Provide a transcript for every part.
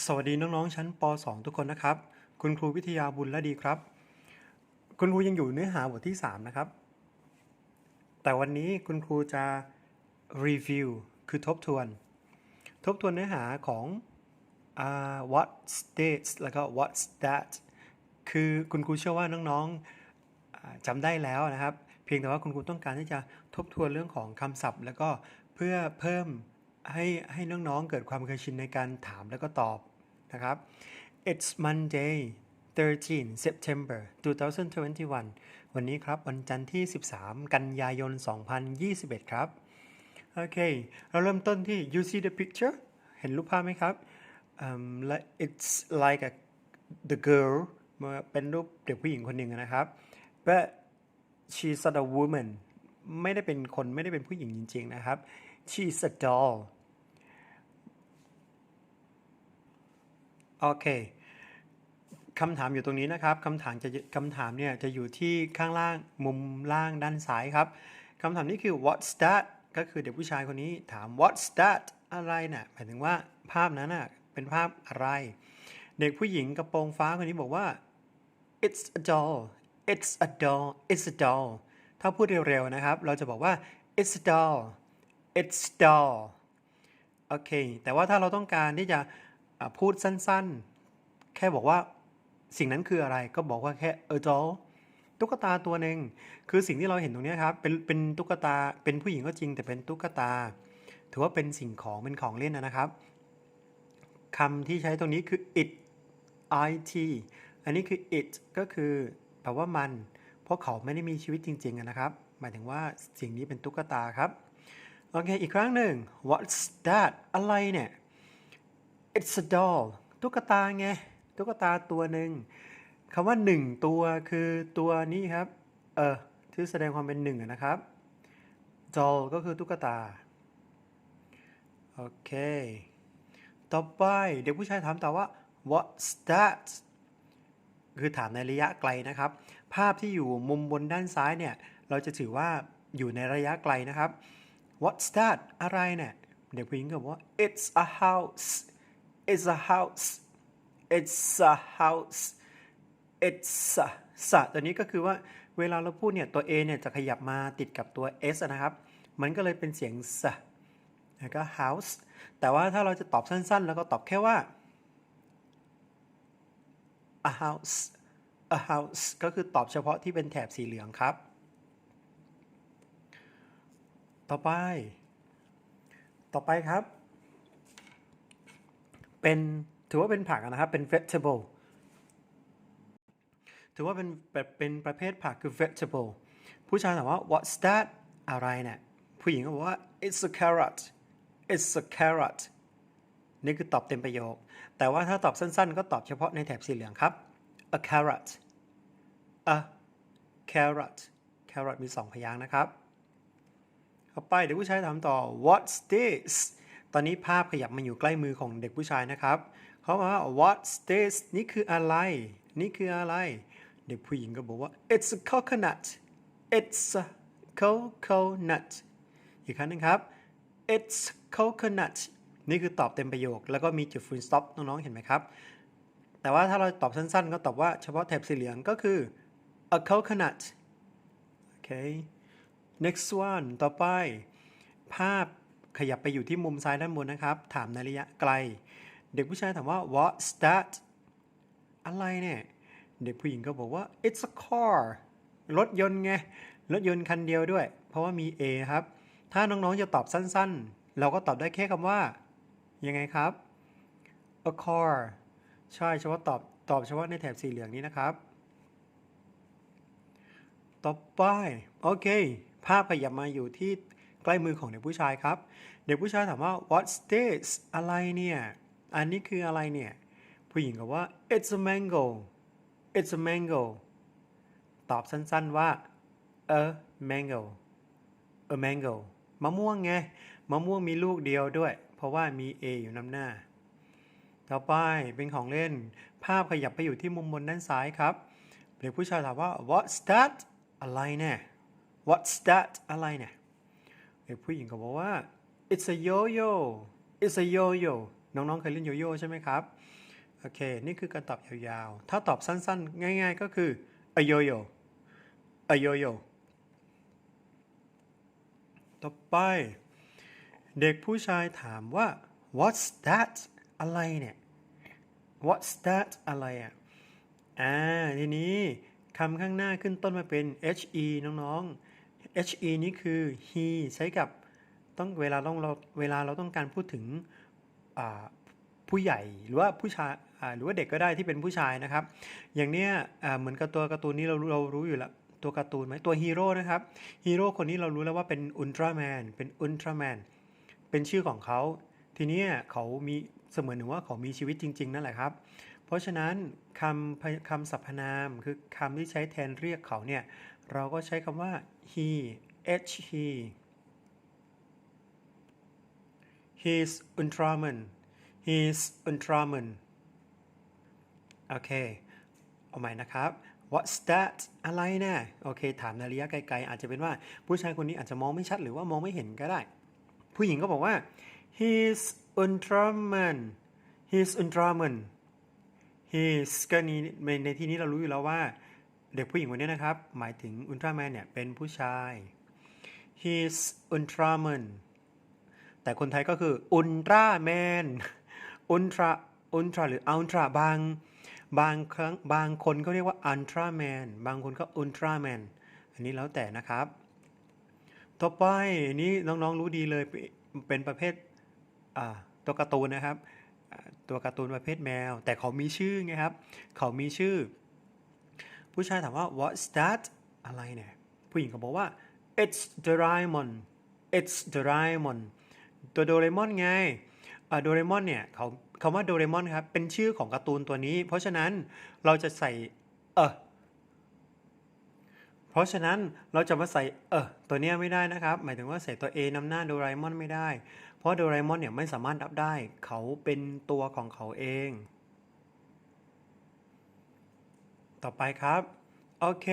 สวัสดีน้องๆชั้นป .2 ทุกคนนะครับ คุณครูวิทยาบุญและดีครับ คุณครูยังอยู่เนื้อหาบทที่ 3 นะครับ แต่วันนี้คุณครูจะรีวิวคือทบทวน ทบทวนเนื้อหาของอ่า what states แล้วก็ what's that คือคุณครูเชื่อว่าน้องๆจำได้แล้วนะครับ เพียงแต่ว่าคุณครูต้องการที่จะทบทวนเรื่องของคำศัพท์ แล้วก็เพื่อเพิ่ม ให้ให้น้องๆเกิดความเคยชินในการถามแล้วก็ตอบนะครับ It's Monday 13 September 2021 วันนี้ครับ วันจันทร์ที่ 13 กันยายน 2021 ครับ โอเค เราเริ่มต้นที่ you see the picture เห็นรูปภาพไหมครับ um, like it's like a the girl เป็นรูปเด็กผู้หญิงคนหนึ่งนะครับ but she's not a woman ไม่ได้เป็นคนไม่ได้เป็นผู้หญิงจริง ๆ นะครับ she's a doll โอเคคำถามอยู่ตรงนี้นะครับคำถามจะคำถามเนี่ยจะอยู่ที่ข้างล่างมุมล่างด้านซ้ายครับคำถามนี้คือ what's that ก็คือเด็กผู้ชายคนนี้ถาม what's that อะไรน่ะหมายถึงว่าภาพนั้นน่ะเป็นภาพอะไร เด็กผู้หญิงกระโปรงฟ้าคนนี้บอกว่า it's a doll it's a doll it's a doll ถ้าพูดเร็วๆนะครับ เราจะบอกว่า it's a doll it's a doll โอเค แต่ว่าถ้าเราต้องการที่จะ พูดสั้นๆ แค่บอกว่าสิ่งนั้นคืออะไรก็บอกว่าแค่ a doll ตุ๊กตาตัวหนึ่งคือสิ่งที่เราเห็นตรงนี้ครับเป็นเป็นตุ๊กตาเป็นผู้หญิงก็จริง แต่เป็นตุ๊กตา ถือว่าเป็นสิ่งของเป็นของเล่นนะครับคำที่ใช้ตรงนี้คือ it it อันนี้คือ it ก็คือแปลว่ามัน เพราะเขาไม่ได้มีชีวิตจริงๆนะครับ หมายถึงว่าสิ่งนี้เป็นตุ๊กตาครับโอเคอีกครั้งหนึ่ง what's that อะไรเนี่ย it's a doll ตุ๊กตาไง ตุ๊กตาตัวหนึ่งคำว่าหนึ่งตัวคือตัวนี้ครับ เออที่แสดงความเป็นหนึ่งนะครับ doll ก็คือตุ๊กตา โอเค ต่อไปเด็กผู้ชายถามต่อว่า what's that คือถามในระยะไกลนะครับ ภาพที่อยู่มุมบนด้านซ้ายเนี่ย เราจะถือว่าอยู่ในระยะไกลนะครับ what's that อะไรเนี่ย เด็กผู้หญิงก็บอกว่า it's a house it's a house it's a house it's a สะตัวนี้ก็คือว่าเวลาเราพูดเนี่ยตัว a เนี่ยจะขยับมาติดกับตัว s อะนะครับ มันก็เลยเป็นเสียงสะแล้วก็ house แต่ว่าถ้าเราจะตอบสั้นๆ แล้วก็ตอบแค่ว่า a house a house ก็คือตอบเฉพาะที่เป็นแถบสีเหลืองครับ ต่อไป ต่อไปครับ เป็นถือว่าเป็นผักนะครับ เป็น vegetable ถือว่าเป็นแบบเป็นประเภทผักคือ vegetable ผู้ชายถามว่า what's that อะไรเนี่ยผู้หญิงก็บอกว่า it's a carrot it's a carrot นี่คือตอบเต็มประโยค แต่ว่าถ้าตอบสั้นๆ ก็ตอบเฉพาะในแถบสีเหลืองครับ a carrot a carrot carrot มีสองพยางค์นะครับ ต่อไปเด็กผู้ชายถามต่อ what's this ตอนนี้ภาพขยับมาอยู่ใกล้มือของเด็กผู้ชายนะครับ เขาบอกว่า what's this นี่คืออะไร นี่คืออะไร เด็กผู้หญิงก็บอกว่า it's a coconut it's a coconut อีกครั้งหนึงครับ it's coconut นี่คือตอบเต็มประโยค แล้วก็มีจุด full stop น้องๆ เห็นไหมครับ แต่ว่าถ้าเราตอบสั้นๆ ก็ตอบว่าเฉพาะแถบสีเหลืองก็คือ a coconut โอเค next one ต่อไป ภาพ ขยับไปอยู่ที่มุมซ้ายด้านบนนะครับ ถามในระยะไกล เด็กผู้ชายถามว่า what's that อะไรเนี่ย เด็กผู้หญิงก็บอกว่า it's a car รถยนต์ไง รถยนต์คันเดียวด้วย เพราะว่ามี A ครับ ถ้าน้องๆจะตอบสั้นๆ เราก็ตอบได้แค่คำว่า ยังไงครับ a car ใช่เฉพาะตอบตอบเฉพาะในแถบสีเหลืองนี้นะครับ ต่อไป โอเค ภาพขยับมาอยู่ที่ ใกล้มือของเด็กผู้ชายครับ เด็กผู้ชายถามว่า what's this อะไรเนี่ย อันนี้คืออะไรเนี่ย ผู้หญิงก็ว่า it's a mango it's a mango ตอบสั้นๆว่า a mango a mango มะม่วงไง มะม่วงมีลูกเดียวด้วย เพราะว่ามี a อยู่นำหน้า ต่อไปเป็นของเล่น ภาพขยับไปอยู่ที่มุมบนด้านซ้ายครับ เด็กผู้ชายถามว่า what's that อะไรเนี่ย what's that อะไรเนี่ย ด็กผู้หญิงก็บอกว่า it's a yo-yo it's a yo-yo น้องๆเคยเล่นโยโย่ใช่ไหมครับ โอเค นี่คือการตอบยาวๆ ถ้าตอบสั้นๆ ง่ายๆ ก็คือ a yo-yo a yo-yo ต่อไป เด็กผู้ชายถามว่า what's that อะไรเนี่ย what's that อะไรอะ อ่า ทีนี้คำข้างหน้าขึ้นต้นมาเป็น he น้องๆ he นี่คือ he ใช้กับต้องเวลาต้องเราเวลาเราต้องการพูดถึงผู้ใหญ่หรือว่าผู้ชายหรือว่าเด็กก็ได้ที่เป็นผู้ชายนะครับ อย่างเนี้ยเหมือนกับตัวการ์ตูนนี้เราเรารู้อยู่แล้วตัวการ์ตูนไหมตัวฮีโร่นะครับฮีโร่คนนี้เรารู้แล้วว่าเป็นอุลตร้าแมนเป็นอุลตร้าแมนเป็นชื่อของเขา ทีนี้เขามีเสมือนหนึ่งว่าเขามีชีวิตจริง ๆ นั่นแหละครับ ราะฉะนั้นคำคำสรรพนามคือคำที่ใช้แทนเรียกเขาเนี่ย เราก็ใช้คำว่า he h he he's Ultraman he's Ultraman โอเค เอาใหม่นะครับ what's that อะไรนะโอเค ถามในระยะไกลๆ อาจจะเป็นว่าผู้ชายคนนี้อาจจะมองไม่ชัดหรือว่ามองไม่เห็นก็ได้ ผู้หญิงก็บอกว่า he's Ultraman he's Ultraman he's ก็นี้ในที่นี้เรารู้อยู่แล้วว่า เด็กผู้หญิงคนนี้นะครับ หมายถึงอุลตร้าแมนเนี่ยเป็นผู้ชาย he's Ultraman แต่คนไทยก็คืออุลตร้าแมนอุลตร้าอุลตร้าหรืออัลตร้าบางบางครั้งบางคนเขาเรียกว่าอัลตร้าแมนบางคนก็อุลตร้าแมนอันนี้แล้วแต่นะครับ ต่อไปนี้น้องๆรู้ดีเลยเป็นประเภทตัวการ์ตูนนะครับ ตัวการ์ตูนประเภทแมว แต่เขามีชื่อไงครับ เขามีชื่อ ผู้ชายถามว่า what's that อะไรเนี่ย ผู้หญิงเขาบอกว่า it's Doraemon it's Doraemon ตัวโดเรมอนไงอ่าโดเรมอนเนี่ยเขาคำว่าโดเรมอนครับ เป็นชื่อของการ์ตูนตัวนี้ เพราะฉะนั้นเราจะใส่ เออเพราะฉะนั้นเราจะมาใส่ เออตัวเนี้ยไม่ได้นะครับ หมายถึงว่าใส่ตัว A นำหน้าโดเอมอนไม่ได้ เพราะโดราเอมอนเนี่ยไม่สามารถรับได้ เขาเป็นตัวของเขาเอง ต่อไปครับ โอเค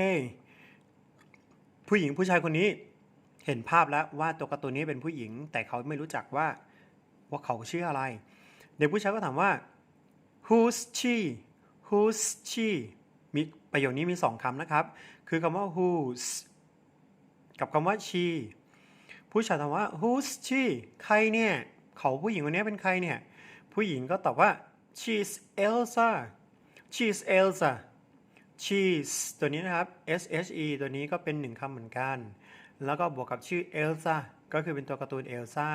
ผู้หญิงผู้ชายคนนี้เห็นภาพแล้วว่าตัวการ์ตูนนี้เป็นผู้หญิง แต่เขาไม่รู้จักว่าว่าเขาชื่ออะไร เด็กผู้ชายก็ถามว่า who's she who's she มีประโยคนี้มีสองคำนะครับ คือคำว่า who's กับคำว่า she ผู้ชายถามว่า who's she ใครเนี่ยเขาผู้หญิงคนนี้เป็นใครเนี่ย ผู้หญิงก็ตอบว่า she's Elsa she's Elsa cheese ตัวนี้นะครับ s h e ตัวนี้ก็เป็นหนึ่งคำเหมือนกัน แล้วก็บวกกับชื่อ Elsa ก็คือเป็นตัวการ์ตูน Elsa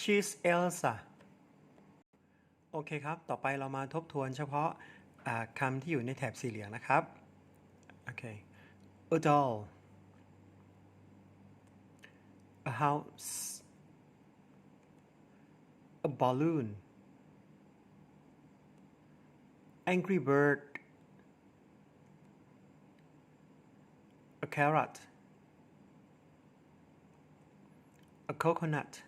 cheese Elsa โอเคครับ ต่อไปเรามาทบทวนเฉพาะคำที่อยู่ในแถบสีเหลืองนะครับ โอเค a doll a house a balloon angry bird a carrot a coconut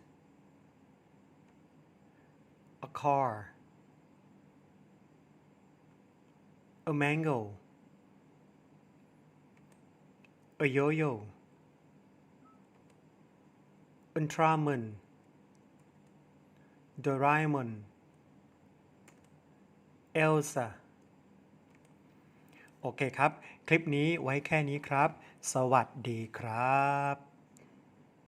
a car a mango a yo-yo Ultraman Doraemon Elsa โอเคครับ คลิปนี้ไว้แค่นี้ครับ สวัสดีครับ